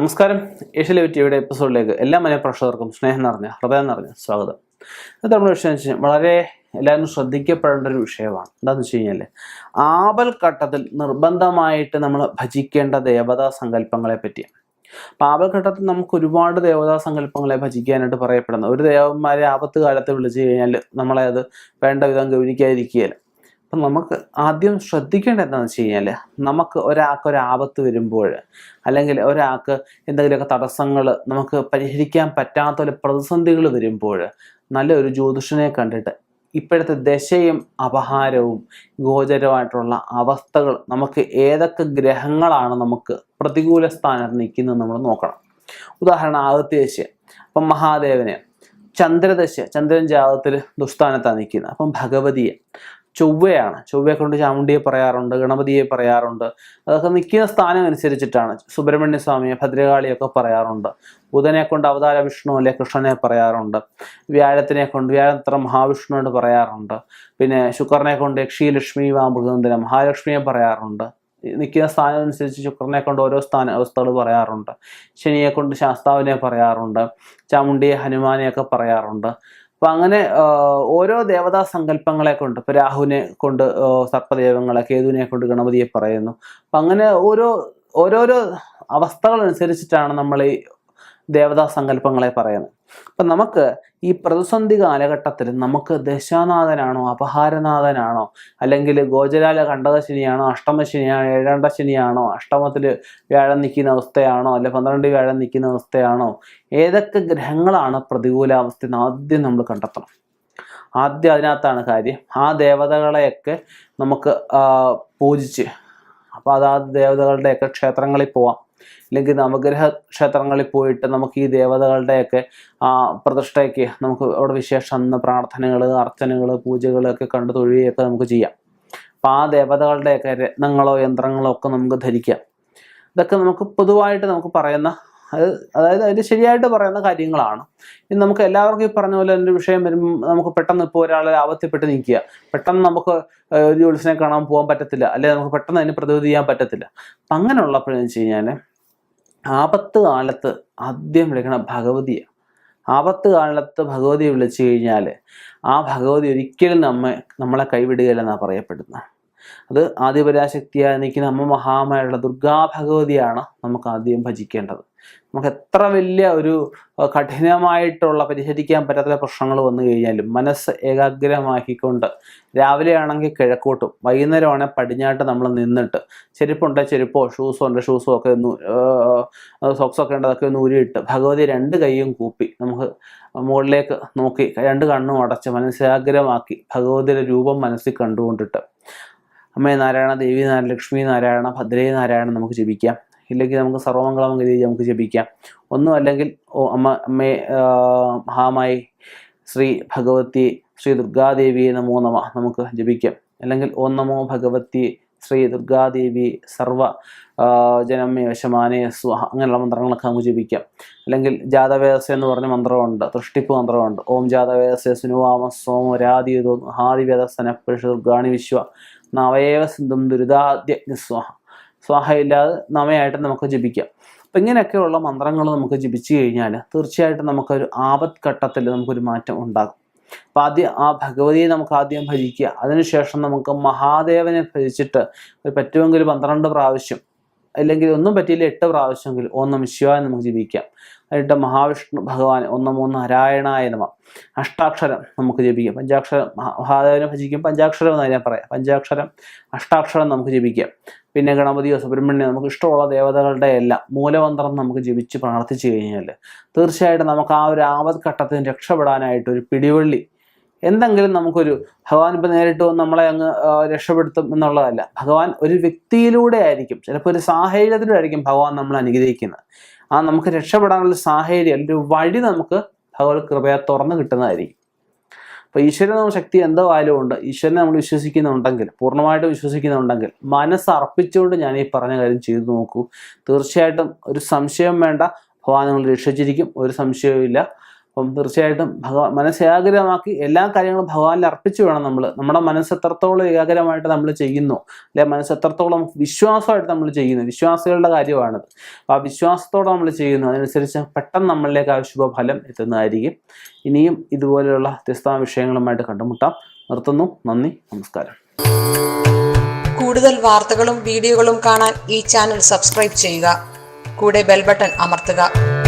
നമസ്കാരം. ഏഷ്യ ടിവിയുടെ എപ്പിസോഡിലേക്ക് എല്ലാ മലയാള പ്രേക്ഷകർക്കും സ്നേഹം നിറഞ്ഞ ഹൃദയം നിറഞ്ഞ സ്വാഗതം. ഇന്നത്തെ നമ്മുടെ വിഷയം വെച്ചാൽ വളരെ എല്ലാവരും ശ്രദ്ധിക്കപ്പെടേണ്ട ഒരു വിഷയമാണ്. എന്താണെന്ന് വെച്ച് കഴിഞ്ഞാൽ ആപൽ ഘട്ടത്തിൽ നിർബന്ധമായിട്ട് നമ്മൾ ഭജിക്കേണ്ട ദേവതാ സങ്കല്പങ്ങളെ പറ്റിയാണ്. അപ്പം ആപൽഘട്ടത്തിൽ നമുക്ക് ഒരുപാട് ദേവതാ സങ്കല്പങ്ങളെ ഭജിക്കാനായിട്ട് പറയപ്പെടുന്നു ഒരു ദേവന്മാരെ ആപത്ത് കാലത്ത് വിളിച്ചു കഴിഞ്ഞാൽ നമ്മളെ അത് വേണ്ട വിധം ഗൗനിക്കാതിരിക്കുകയില്ല. അപ്പം നമുക്ക് ആദ്യം ശ്രദ്ധിക്കേണ്ടത് എന്താണെന്ന് വെച്ച് കഴിഞ്ഞാൽ നമുക്ക് ഒരാൾക്ക് ഒരു വരുമ്പോൾ അല്ലെങ്കിൽ ഒരാൾക്ക് എന്തെങ്കിലുമൊക്കെ തടസ്സങ്ങൾ നമുക്ക് പരിഹരിക്കാൻ പറ്റാത്ത ഒരു പ്രതിസന്ധികൾ വരുമ്പോൾ നല്ലൊരു ജ്യോതിഷനെ കണ്ടിട്ട് ഇപ്പോഴത്തെ ദശയും അപഹാരവും ഗോചരമായിട്ടുള്ള അവസ്ഥകൾ നമുക്ക് ഏതൊക്കെ ഗ്രഹങ്ങളാണ് നമുക്ക് പ്രതികൂല സ്ഥാനത്ത് നിൽക്കുന്നത് നമ്മൾ നോക്കണം. ഉദാഹരണം ആദിത്യ ദശ അപ്പം മഹാദേവനെ ചന്ദ്രദശ ചന്ദ്രൻ ജാതത്തിൽ ദുസ്ഥാനത്താണ് നിൽക്കുന്നത്. അപ്പം ഭഗവതിയെ ചൊവ്വയാണ്. ചൊവ്വയെ കൊണ്ട് ചാമുണ്ടിയെ പറയാറുണ്ട് ഗണപതിയെ പറയാറുണ്ട്. അതൊക്കെ നിൽക്കുന്ന സ്ഥാനം അനുസരിച്ചിട്ടാണ് സുബ്രഹ്മണ്യ സ്വാമിയെ ഭദ്രകാളിയൊക്കെ പറയാറുണ്ട്. ബുധനെ കൊണ്ട് അവതാര വിഷ്ണു അല്ലെ കൃഷ്ണനെ പറയാറുണ്ട്. വ്യാഴത്തിനെ കൊണ്ട് വ്യാഴത്ര മഹാവിഷ്ണു എന്ന് പറയാറുണ്ട്. പിന്നെ ശുക്രനെ കൊണ്ട് യക്ഷിലക്ഷ്മി വാമൃഗന്ധന മഹാലക്ഷ്മിയെ പറയാറുണ്ട്. നിൽക്കുന്ന സ്ഥാനം അനുസരിച്ച് ശുക്രനെ കൊണ്ട് ഓരോ സ്ഥാന അവസ്ഥകൾ പറയാറുണ്ട്. ശനിയെ കൊണ്ട് ശാസ്താവിനെ പറയാറുണ്ട്. ചാമുണ്ടിയെ ഹനുമാനെയൊക്കെ പറയാറുണ്ട്. അപ്പൊ അങ്ങനെ ഓരോ ദേവതാ സങ്കല്പങ്ങളെ കൊണ്ട് ഇപ്പൊ രാഹുവിനെ കൊണ്ട് സർപ്പദേവങ്ങളെ കേതുവിനെ കൊണ്ട് ഗണപതിയെ പറയുന്നു. അപ്പൊ അങ്ങനെ ഓരോ ഓരോരോ അവസ്ഥകൾ അനുസരിച്ചിട്ടാണ് നമ്മൾ ഈ ദേവതാ സങ്കല്പങ്ങളെ പറയുന്നത്. അപ്പം നമുക്ക് ഈ പ്രതിസന്ധി കാലഘട്ടത്തിൽ നമുക്ക് ദശാനാഥനാണോ അപഹാരനാഥനാണോ അല്ലെങ്കിൽ ഗോചരാല കണ്ടകശനിയാണോ അഷ്ടമശനിയാണോ ഏഴാണ്ട ശനിയാണോ അഷ്ടമത്തിൽ വ്യാഴം നിൽക്കുന്ന അവസ്ഥയാണോ അല്ലെ പന്ത്രണ്ട് വ്യാഴം നിൽക്കുന്ന അവസ്ഥയാണോ ഏതൊക്കെ ഗ്രഹങ്ങളാണ് പ്രതികൂലാവസ്ഥ ആദ്യം നമ്മൾ കണ്ടെത്തണം. ആദ്യം അതിനകത്താണ് കാര്യം. ആ ദേവതകളെയൊക്കെ നമുക്ക് പൂജിച്ച്. അപ്പോൾ ആ ദേവതകളുടെയൊക്കെ ക്ഷേത്രങ്ങളിൽ പോവാം. അല്ലെങ്കിൽ നവഗ്രഹ ക്ഷേത്രങ്ങളിൽ പോയിട്ട് നമുക്ക് ഈ ദേവതകളുടെയൊക്കെ പ്രതിഷ്ഠയ്ക്ക് നമുക്ക് അവിടെ വിശേഷം അന്ന് പ്രാർത്ഥനകൾ അർച്ചനകൾ പൂജകളൊക്കെ കണ്ടു തൊഴുകയൊക്കെ നമുക്ക് ചെയ്യാം. അപ്പം ആ ദേവതകളുടെയൊക്കെ രത്നങ്ങളോ യന്ത്രങ്ങളോ ഒക്കെ നമുക്ക് ധരിക്കാം. ഇതൊക്കെ നമുക്ക് പൊതുവായിട്ട് നമുക്ക് പറയുന്ന അത് അതായത് അതിന് ശരിയായിട്ട് പറയുന്ന കാര്യങ്ങളാണ്. ഇനി നമുക്ക് എല്ലാവർക്കും ഈ പറഞ്ഞ പോലെ എന്റെ വിഷയം വരുമ്പോൾ നമുക്ക് പെട്ടെന്ന് ഇപ്പോൾ ഒരാളെ ആപത്തിപ്പെട്ട് നിൽക്കുക. പെട്ടെന്ന് നമുക്ക് ഒരു ജോലിസിനെ കാണാൻ പോകാൻ പറ്റത്തില്ല. അല്ലെങ്കിൽ നമുക്ക് പെട്ടെന്ന് അതിന് പ്രതിവിധി ചെയ്യാൻ പറ്റത്തില്ല. അപ്പം അങ്ങനെയുള്ളപ്പോഴെന്ന് വെച്ച് കഴിഞ്ഞാൽ ആപത്ത് കാലത്ത് ആദ്യം വിളിക്കണ ഭഗവതിയാണ് ആപത്ത് കാലത്ത് ഭഗവതിയെ വിളിച്ചു കഴിഞ്ഞാൽ ആ ഭഗവതി ഒരിക്കലും നമ്മെ നമ്മളെ കൈവിടുകയില്ലെന്നാണ് പറയപ്പെടുന്നത്. അത് ആദിപരാശക്തിയായി നിൽക്കുന്ന അമ്മ മഹാമായുള്ള ദുർഗാ ഭഗവതിയാണ് നമുക്ക് ആദ്യം ഭജിക്കേണ്ടത്. നമുക്ക് എത്ര വലിയ ഒരു കഠിനമായിട്ടുള്ള പരിഹരിക്കാൻ പറ്റാത്ത പ്രശ്നങ്ങൾ വന്നു കഴിഞ്ഞാലും മനസ്സ് ഏകാഗ്രമാക്കിക്കൊണ്ട് രാവിലെ ആണെങ്കിൽ കിഴക്കോട്ടും വൈകുന്നേരമാണെങ്കിൽ പടിഞ്ഞാട്ട് നമ്മൾ നിന്നിട്ട് ചെരുപ്പുണ്ട് ചെരുപ്പോ ഷൂസോ ഉണ്ട് ഷൂസോ ഒക്കെ ഒന്ന് സോക്സോ ഒക്കെ ഉണ്ട് അതൊക്കെ ഒന്ന് ഭഗവതി രണ്ട് കൈയും കൂപ്പി നമുക്ക് മുകളിലേക്ക് നോക്കി രണ്ട് കണ്ണും അടച്ച് മനസ്സേകാഗ്രമാക്കി ഭഗവതിയുടെ രൂപം മനസ്സിൽ കണ്ടുകൊണ്ടിട്ട് അമ്മേ നാരായണ ദേവി ലക്ഷ്മി നാരായണ ഭദ്രേ നാരായണ നമുക്ക് ജപിക്കാം. ഇല്ലെങ്കിൽ നമുക്ക് സർവമംഗളമംഗലി നമുക്ക് ജപിക്കാം. ഒന്നും അല്ലെങ്കിൽ ഓ അമ്മ അമ്മേ മഹാമായി ശ്രീ ഭഗവതി ശ്രീ ദുർഗാദേവിയെ നമോ നമ നമുക്ക് ജപിക്കാം. അല്ലെങ്കിൽ ഓം നമോ ഭഗവതി ശ്രീ ദുർഗാദേവി സർവ ജനമേ വശമാനേ സ്വഹ അങ്ങനെയുള്ള മന്ത്രങ്ങളൊക്കെ നമുക്ക് ജപിക്കാം. അല്ലെങ്കിൽ ജാതവേദസ എന്ന് പറഞ്ഞ മന്ത്രമുണ്ട് തൃഷ്ടിപ്പ് മന്ത്രമുണ്ട്. ഓം ജാതവേദസ സുനുവാമ സോമ രാതിയുതോ ഹാദിവേദസന പുരുഷ ദുർഗാണി വിശ്വ നവയേവ സിന്ധും ദുരിതാദ്യഗ്നി സ്വാഹ. സ്വാഹയില്ലാതെ നവയായിട്ട് നമുക്ക് ജപിക്കാം. അപ്പം ഇങ്ങനെയൊക്കെയുള്ള മന്ത്രങ്ങൾ നമുക്ക് ജപിച്ചു കഴിഞ്ഞാൽ തീർച്ചയായിട്ടും നമുക്കൊരു ആപത് ഘട്ടത്തിൽ നമുക്കൊരു മാറ്റം ഉണ്ടാകും. അപ്പം ആദ്യം ആ ഭഗവതിയെ നമുക്ക് ആദ്യം ഭജിക്കുക. അതിനുശേഷം നമുക്ക് മഹാദേവനെ ഭജിച്ചിട്ട് ഒരു പറ്റുമെങ്കിൽ ഒരു പന്ത്രണ്ട് പ്രാവശ്യം അല്ലെങ്കിൽ ഒന്നും പറ്റിയില്ല എട്ട് പ്രാവശ്യമെങ്കിൽ ഓം ശിവായ നമുക്ക് ജപിക്കാം. എന്നിട്ട് മഹാവിഷ്ണു ഭഗവാൻ ഒന്ന് മൂന്ന് നാരായണായ നമ അഷ്ടാക്ഷരം നമുക്ക് ജപിക്കാം. പഞ്ചാക്ഷരം മഹാദേവനെ ഭജിക്കും. പഞ്ചാക്ഷരം എന്ന് ഞാൻ പറയാം. പഞ്ചാക്ഷരം അഷ്ടാക്ഷരം നമുക്ക് ജപിക്കാം. പിന്നെ ഗണപതിയോ സുബ്രഹ്മണ്യോ നമുക്ക് ഇഷ്ടമുള്ള ദേവതകളുടെ എല്ലാം മൂലമന്ത്രം നമുക്ക് ജപിച്ച് പ്രാർത്ഥിച്ചു കഴിഞ്ഞാൽ തീർച്ചയായിട്ടും നമുക്ക് ആ ഒരു ആപത് ഘട്ടത്തിൽ രക്ഷപ്പെടാനായിട്ട് ഒരു പിടിവള്ളി എന്തെങ്കിലും നമുക്കൊരു ഭഗവാൻ ഇപ്പം നേരിട്ട് വന്ന് നമ്മളെ അങ്ങ് രക്ഷപ്പെടുത്തും എന്നുള്ളതല്ല. ഭഗവാൻ ഒരു വ്യക്തിയിലൂടെ ആയിരിക്കും. ചിലപ്പോൾ ഒരു സാഹചര്യത്തിലൂടെ ആയിരിക്കും ഭഗവാൻ നമ്മൾ അനുഗ്രഹിക്കുന്നത്. ആ നമുക്ക് രക്ഷപ്പെടാനുള്ള സാഹചര്യം ഒരു വഴി നമുക്ക് ഭഗവത് കൃപയെ തുറന്നു കിട്ടുന്നതായിരിക്കും. അപ്പോൾ ഈശ്വരൻ ശക്തി എന്തോ ആയാലും ഉണ്ട്. ഈശ്വരനെ നമ്മൾ വിശ്വസിക്കുന്നുണ്ടെങ്കിൽ പൂർണമായിട്ട് വിശ്വസിക്കുന്നുണ്ടെങ്കിൽ മനസ്സ് അർപ്പിച്ചുകൊണ്ട് ഞാൻ ഈ പറഞ്ഞ കാര്യം ചെയ്തു നോക്കൂ. തീർച്ചയായിട്ടും ഒരു സംശയം വേണ്ട. ഭഗവാൻ നിങ്ങൾ രക്ഷിച്ചിരിക്കും. ഒരു സംശയവും ഇല്ല അപ്പം തീർച്ചയായിട്ടും ഭഗവാൻ മനസ്സ് ഏകാഗ്രമാക്കി എല്ലാ കാര്യങ്ങളും ഭഗവാനിൽ അർപ്പിച്ചു വേണം നമ്മൾ നമ്മുടെ മനസ്സ് എത്രത്തോളം ഏകാഗ്രമായിട്ട് നമ്മൾ ചെയ്യുന്നു അല്ലെ മനസ്സ് എത്രത്തോളം വിശ്വാസമായിട്ട് നമ്മൾ ചെയ്യുന്നു വിശ്വാസികളുടെ കാര്യമാണത്. അപ്പോൾ ആ വിശ്വാസത്തോടെ നമ്മൾ ചെയ്യുന്നു അതിനനുസരിച്ച് പെട്ടെന്ന് നമ്മളിലേക്ക് ആ ശുഭഫലം എത്തുന്നതായിരിക്കും. ഇനിയും ഇതുപോലെയുള്ള വ്യത്യസ്ത വിഷയങ്ങളുമായിട്ട് കണ്ടുമുട്ടാം. നിർത്തുന്നു നന്ദി നമസ്കാരം. കൂടുതൽ വാർത്തകളും വീഡിയോകളും കാണാൻ ഈ ചാനൽ സബ്സ്ക്രൈബ് ചെയ്യുക. കൂടെ ബെൽ ബട്ടൺ അമർത്തുക.